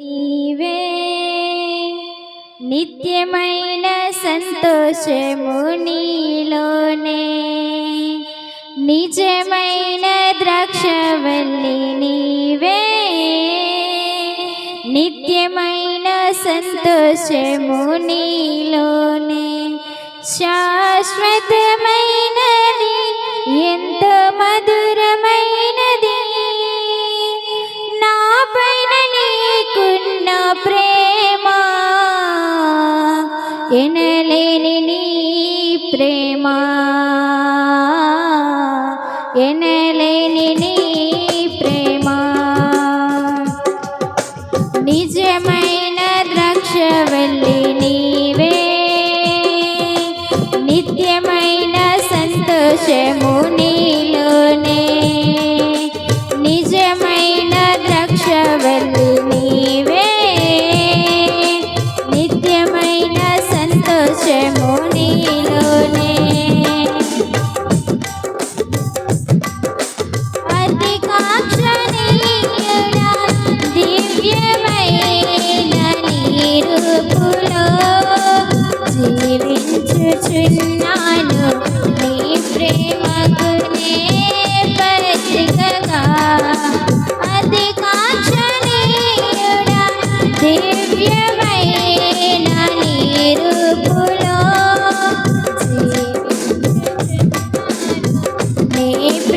నీవే నిత్యమైన సంతోషము నీలోనే. నిజమైన ద్రాక్షవల్లి నీవే నిత్యమైన సంతోషము నీలోనే. శాశ్వతమైన ఎనలేని నీ ప్రేమ. ఎనలేని నీ ప్రేమ. నిజమైన ద్రాక్ష వెళ్ళి నీవే. నిత్యమైన సంతోషముని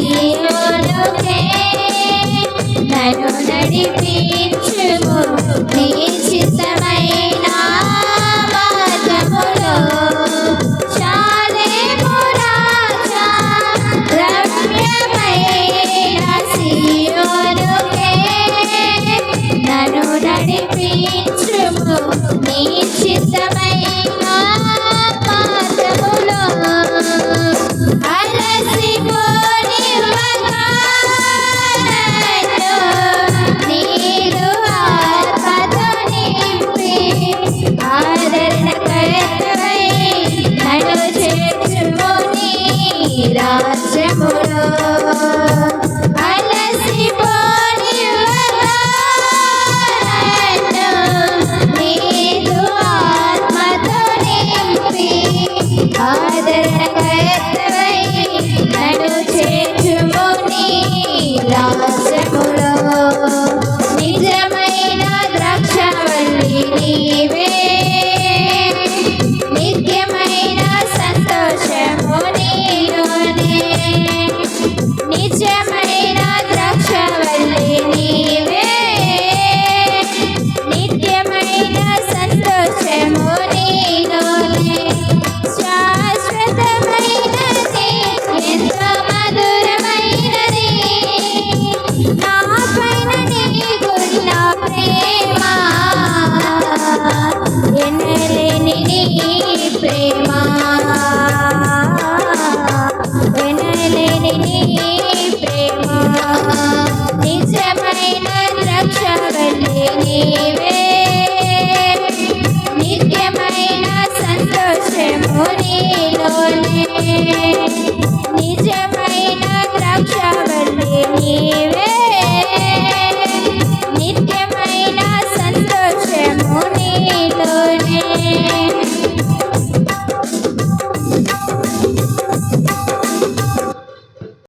বিনোদে নরনারী পিছ